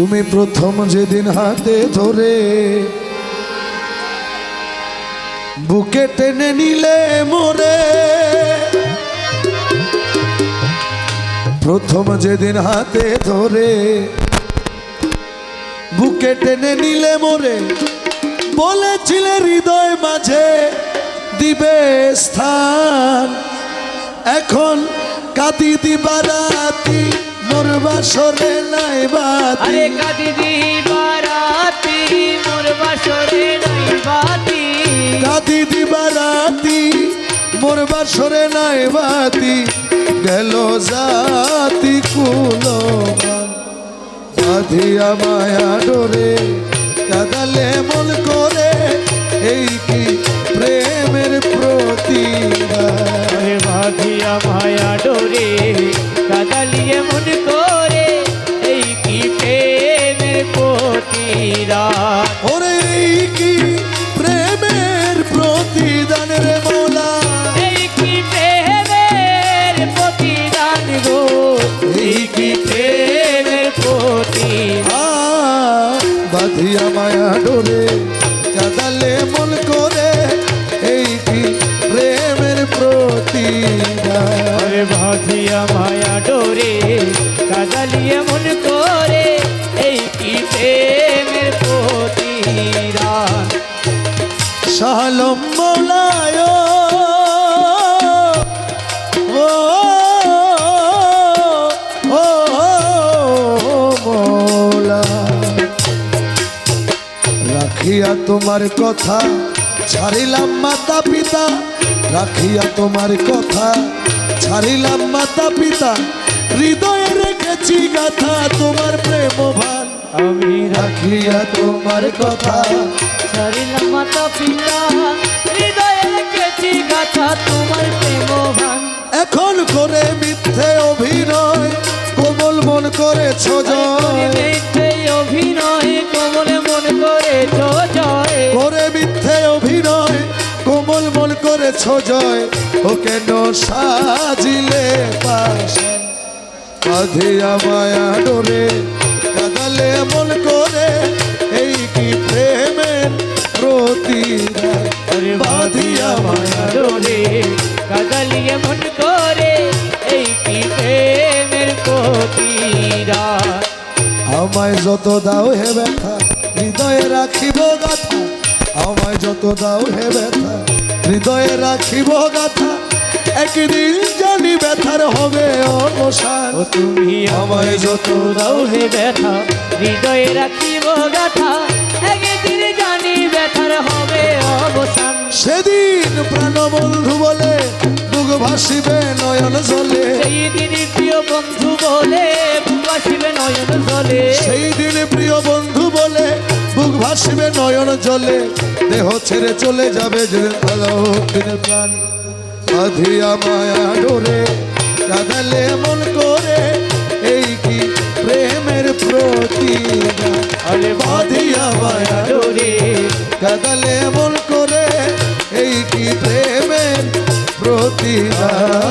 তুমি প্রথম যেদিন হাতে ধরে বুকে টেনে নিলে মোরে, প্রথম যেদিন হাতে ধরে বুকে টেনে নিলে মোরে, বলেছিলে হৃদয় মাঝে দিবে স্থান। এখন কাতি দিবারাতি মোর বাসরে নাই বাতি। আরে কাদিদি বারাতি মোর বাসরে নাই বাতি। কাতি দিবারাতি মোর বাসরে নাই বাতি। গেল জাতি কুলমান বাঁধিয়া মায়া ডোরে কাদালে মন করে এই কি প্রেমের আরে বাঁধিয়া মায়া ডোরে বাঁধিয়া মায়া ডোরে, কাদালে মন করে, এই কি প্রেমের প্রতি বাঁধিয়া মায়া ডোরে, কাদালিয়ে মন করে, এই কি প্রেমের রাখিয়া তোমার কথা ছাড়িলাম মাতা পিতা রাখিয়া তোমার কথা ছাড়িলাম মাতা পিতা হৃদয়ে রেখেছি গাথা তোমার প্রেম ভান আমি রাখিয়া তোমার কথা সারিলাম মাতা পিতা হৃদয়ে রেখেছি গাথা তোমার প্রেম ভান এখন করে মিথ্যে অভিনয় কোমল মন করেছ জয়। মিথ্যে অভিনয় করেছ জয়? ও কেন সাজিলে পাশে? বাঁধিয়া মায়া ডোরে কাদালে মন করে এই কি প্রেমের আরে বাঁধিয়া মায়া ডোরে কাদালিয়ে মন করে এই কি প্রেমের প্রতিদান? আমায় যত দাও হে ব্যথা হৃদয়ে রাখিব গাথা। আমায় যত দাও হে ব্যথা হৃদয়ে রাখিব গাথা একদিন জানি ব্যথার হবে অবসান তুমি আমায় যত দাও হে ব্যথা হৃদয়ে রাখিব গাথা একদিন জানি ব্যথার হবে অবসান সেদিন প্রাণবন্ধু বলে বুক ভাসিবে নয়ন জলে। সেই দিন প্রিয় বন্ধু বলে বাসিবে নয়ন জলে। সেই দিন প্রিয় বন্ধু বুক ভাসিবে নয়ন জলে, দেহ ছেড়ে চলে যাবে যে প্রাণ। আধিয়া মায়া ডোরে কাঁদালে মন করে, এই কি প্রেমের প্রতিদান আরে বাঁধিয়া মায়া ডোরে কাঁদালে মন করে, এই কি প্রেমের প্রতিদান